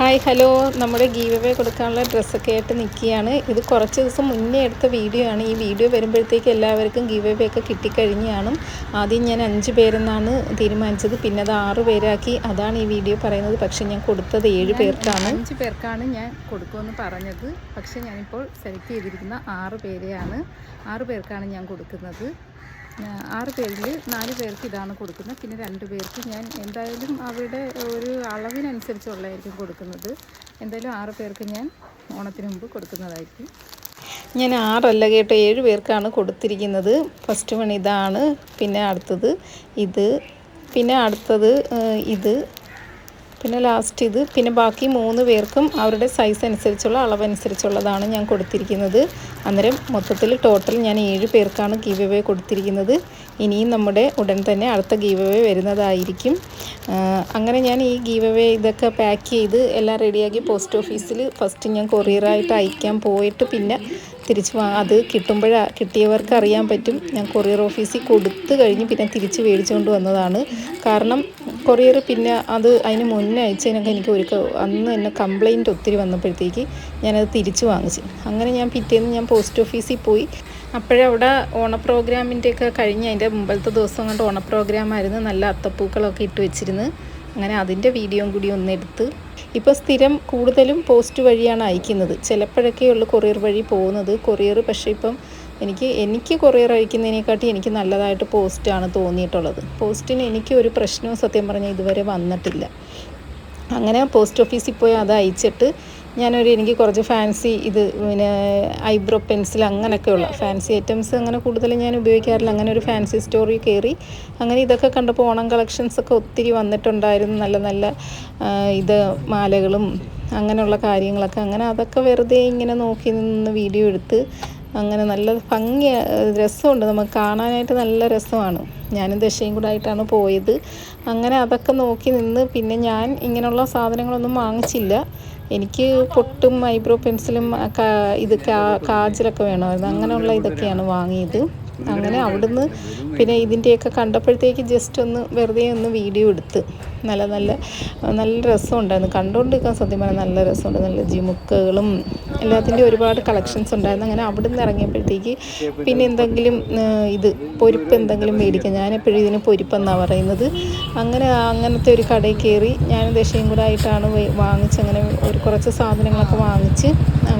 Hi hello. നമ്മുടെ give away കൊടുക്കാനുള്ള ഡ്രസ്സൊക്കെ ആയിട്ട് നിൽക്കുകയാണ്. ഇത് കുറച്ച് ദിവസം മുന്നേ എടുത്ത വീഡിയോ ആണ്. ഈ വീഡിയോ വരുമ്പോഴത്തേക്ക് എല്ലാവർക്കും ഗീവ് അവേ ഒക്കെ കിട്ടിക്കഴിഞ്ഞാണ് ആദ്യം ഞാൻ അഞ്ച് പേരെന്നാണ് തീരുമാനിച്ചത്. പിന്നെ അത് ആറ് പേരാക്കി. അതാണ് ഈ വീഡിയോ പറയുന്നത്. പക്ഷേ ഞാൻ കൊടുത്തത് ഏഴ് പേർക്കാണ്. അഞ്ച് പേർക്കാണ് ഞാൻ കൊടുക്കുമെന്ന് പറഞ്ഞത്. പക്ഷേ ഞാനിപ്പോൾ സെലക്ട് ചെയ്തിരിക്കുന്ന ആറ് പേരെയാണ്. ആറ് പേർക്കാണ് ഞാൻ കൊടുക്കുന്നത്. ആറ് പേരിൽ നാല് പേർക്ക് ഇതാണ് കൊടുക്കുന്നത്. പിന്നെ രണ്ട് പേർക്ക് ഞാൻ എന്തായാലും അവരുടെ ഒരു അളവിനനുസരിച്ചുള്ളതായിരിക്കും കൊടുക്കുന്നത്. എന്തായാലും ആറ് പേർക്ക് ഞാൻ ഓണത്തിന് മുമ്പ് കൊടുക്കുന്നതായിരിക്കും. ഞാൻ ആറല്ല കേട്ടോ ഏഴ് പേർക്കാണ് കൊടുത്തിരിക്കുന്നത്. ഫസ്റ്റ് വൺ ഇതാണ് പിന്നെ അടുത്തത് ഇത് പിന്നെ അടുത്തത് ഇത്. പിന്നെ ലാസ്റ്റ് ഇത്. പിന്നെ ബാക്കി മൂന്ന് പേർക്കും അവരുടെ സൈസ് അനുസരിച്ചുള്ള അളവനുസരിച്ചുള്ളതാണ് ഞാൻ കൊടുത്തിരിക്കുന്നത്. അന്നേരം മൊത്തത്തിൽ ടോട്ടൽ ഞാൻ ഏഴ് പേർക്കാണ് ഗീവ് അവേ കൊടുത്തിരിക്കുന്നത്. ഇനിയും നമ്മുടെ ഉടൻ തന്നെ അടുത്ത ഗീവ് അവേ വരുന്നതായിരിക്കും. അങ്ങനെ ഞാൻ ഈ ഗീവ് അവേ ഇതൊക്കെ പാക്ക് ചെയ്ത് എല്ലാം റെഡിയാക്കി പോസ്റ്റ് ഓഫീസിൽ ഫസ്റ്റ് ഞാൻ കൊറിയറായിട്ട് അയക്കാൻ പോയിട്ട് പിന്നെ തിരിച്ച് അത് കിട്ടുമ്പോഴാ കിട്ടിയവർക്ക് അറിയാൻ പറ്റും. ഞാൻ കൊറിയർ ഓഫീസിൽ കൊടുത്തു കഴിഞ്ഞ് പിന്നെ തിരിച്ച് മേടിച്ചുകൊണ്ട് വന്നതാണ്. കാരണം കൊറിയർ പിന്നെ അത് അതിന് മുന്നേ അയച്ചതിനൊക്കെ എനിക്ക് ഒരു അന്ന് തന്നെ കംപ്ലൈന്റ് ഒത്തിരി വന്നപ്പോഴത്തേക്ക് ഞാനത് തിരിച്ചു വാങ്ങിച്ചു. അങ്ങനെ ഞാൻ പിറ്റേന്ന് ഞാൻ പോസ്റ്റ് ഓഫീസിൽ പോയി. അപ്പോഴവിടെ ഓണ പ്രോഗ്രാമിന്റെയൊക്കെ കഴിഞ്ഞ് അതിന്റെ മുമ്പത്തെ ദിവസം കൊണ്ട് ഓണ പ്രോഗ്രാമായിരുന്നു നല്ല അത്തപ്പൂക്കളൊക്കെ ഇട്ട് വെച്ചിരുന്നു. അങ്ങനെ അതിന്റെ വീഡിയോയും കൂടി ഒന്ന് എടുത്ത്. ഇപ്പോൾ സ്ഥിരം കൂടുതലും പോസ്റ്റ് വഴിയാണ് അയക്കുന്നത്. ചിലപ്പോഴൊക്കെ ഉള്ളു കൊറിയർ വഴി പോകുന്നത്. കൊറിയർ പക്ഷേ ഇപ്പം എനിക്ക് എനിക്ക് കൊറിയർ അയക്കുന്നതിനെക്കാട്ടി എനിക്ക് നല്ലതായിട്ട് പോസ്റ്റാണ് തോന്നിയിട്ടുള്ളത്. പോസ്റ്റിന് എനിക്ക് ഒരു പ്രശ്നവും സത്യം പറഞ്ഞാൽ ഇതുവരെ വന്നിട്ടില്ല. അങ്ങനെ പോസ്റ്റ് ഓഫീസിൽ പോയി അത് അയച്ചിട്ട് ഞാനൊരു എനിക്ക് കുറച്ച് ഫാൻസി ഇത് പിന്നെ ഐബ്രോ പെൻസിൽ അങ്ങനെയൊക്കെയുള്ള ഫാൻസി ഐറ്റംസ് അങ്ങനെ കൂടുതലും ഞാൻ ഉപയോഗിക്കാറില്ല. അങ്ങനെ ഒരു ഫാൻസി സ്റ്റോറി കയറി അങ്ങനെ ഇതൊക്കെ കണ്ടപ്പോൾ ഓണം കളക്ഷൻസ് ഒക്കെ ഒത്തിരി വന്നിട്ടുണ്ടായിരുന്നു. നല്ല നല്ല ഇത് മാലകളും അങ്ങനെയുള്ള കാര്യങ്ങളൊക്കെ. അങ്ങനെ അതൊക്കെ വെറുതെ ഇങ്ങനെ നോക്കി നിന്ന് വീഡിയോ എടുത്ത് അങ്ങനെ നല്ല ഭംഗി രസമുണ്ട് നമുക്ക് കാണാനായിട്ട് നല്ല രസമാണ് ഞാനും ദശയും കൂടെ ആയിട്ടാണ് പോയത് അങ്ങനെ അതൊക്കെ നോക്കി നിന്ന് പിന്നെ ഞാൻ ഇങ്ങനെയുള്ള സാധനങ്ങളൊന്നും വാങ്ങിച്ചില്ല എനിക്ക് പൊട്ടും ഐബ്രോ പെൻസിലും ഇത് കാജലൊക്കെ വേണമായിരുന്നു അങ്ങനെയുള്ള ഇതൊക്കെയാണ് വാങ്ങിയത് അങ്ങനെ അവിടുന്ന് പിന്നെ ഇതിന്റെയൊക്കെ കണ്ടപ്പോഴത്തേക്ക് ജസ്റ്റ് ഒന്ന് വെറുതെ ഒന്ന് വീഡിയോ എടുത്ത്. നല്ല നല്ല നല്ല രസമുണ്ടായിരുന്നു. കണ്ടുകൊണ്ടിരിക്കാൻ സത്യം പറഞ്ഞാൽ നല്ല രസമുണ്ട്. നല്ല ജിമുക്കുകളും എല്ലാത്തിന്റെ ഒരുപാട് കളക്ഷൻസ് ഉണ്ടായിരുന്നു. അങ്ങനെ അവിടുന്ന് ഇറങ്ങിയപ്പോഴത്തേക്ക് പിന്നെ എന്തെങ്കിലും ഇത് പൊരിപ്പ് എന്തെങ്കിലും മേടിക്കാം. ഞാനെപ്പോഴും ഇതിന് പൊരിപ്പെന്നാണ് പറയുന്നത്. അങ്ങനെ അങ്ങനത്തെ ഒരു കടയിൽ കയറി ഞാൻ ദശയും കൂടെ ആയിട്ടാണ് വേ- വാങ്ങിച്ച് അങ്ങനെ ഒരു കുറച്ച് സാധനങ്ങളൊക്കെ വാങ്ങിച്ച്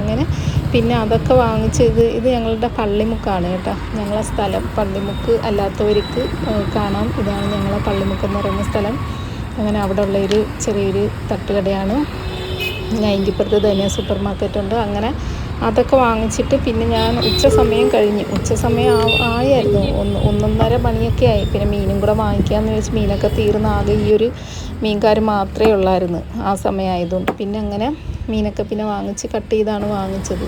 അങ്ങനെ പിന്നെ അതൊക്കെ വാങ്ങിച്ച് ഇത് ഞങ്ങളുടെ പള്ളിമുക്കാണ് കേട്ടോ. ഞങ്ങളെ സ്ഥലം പള്ളിമുക്ക് അല്ലാത്തവർക്ക് കാണാം. ഇതാണ് ഞങ്ങളെ പള്ളിമുക്ക് എന്ന് പറയുന്ന സ്ഥലം. അങ്ങനെ അവിടെ ഉള്ളൊരു ചെറിയൊരു തട്ടുകടയാണ്. നയന്റിപ്പുറത്ത് ധനിയ സൂപ്പർ മാർക്കറ്റുണ്ട് അങ്ങനെ അതൊക്കെ വാങ്ങിച്ചിട്ട് പിന്നെ ഞാൻ ഉച്ച സമയം കഴിഞ്ഞു. ഉച്ച സമയം ആയായിരുന്നു. ഒന്ന് ഒന്നൊന്നര മണിയൊക്കെ ആയി. പിന്നെ മീനും കൂടെ വാങ്ങിക്കാമെന്ന് വെച്ച് മീനൊക്കെ തീർന്ന ആകെ ഈ ഒരു മീൻകാർ മാത്രമേ ഉള്ളായിരുന്നു ആ സമയമായതുകൊണ്ട് പിന്നെ അങ്ങനെ മീനൊക്കെ പിന്നെ വാങ്ങിച്ച് കട്ട് ചെയ്താണ് വാങ്ങിച്ചത്.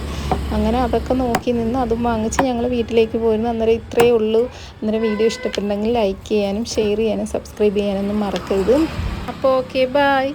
അങ്ങനെ അതൊക്കെ നോക്കി നിന്ന് അതും വാങ്ങിച്ച് ഞങ്ങൾ വീട്ടിലേക്ക് പോയിരുന്നു അന്നേരം ഇത്രയേ ഉള്ളൂ. അന്നേരം വീഡിയോ ഇഷ്ടപ്പെട്ടുണ്ടെങ്കിൽ ലൈക്ക് ചെയ്യാനും ഷെയർ ചെയ്യാനും സബ്സ്ക്രൈബ് ചെയ്യാനൊന്നും മറക്കരുത്. അപ്പോൾ ഓക്കെ ബായ്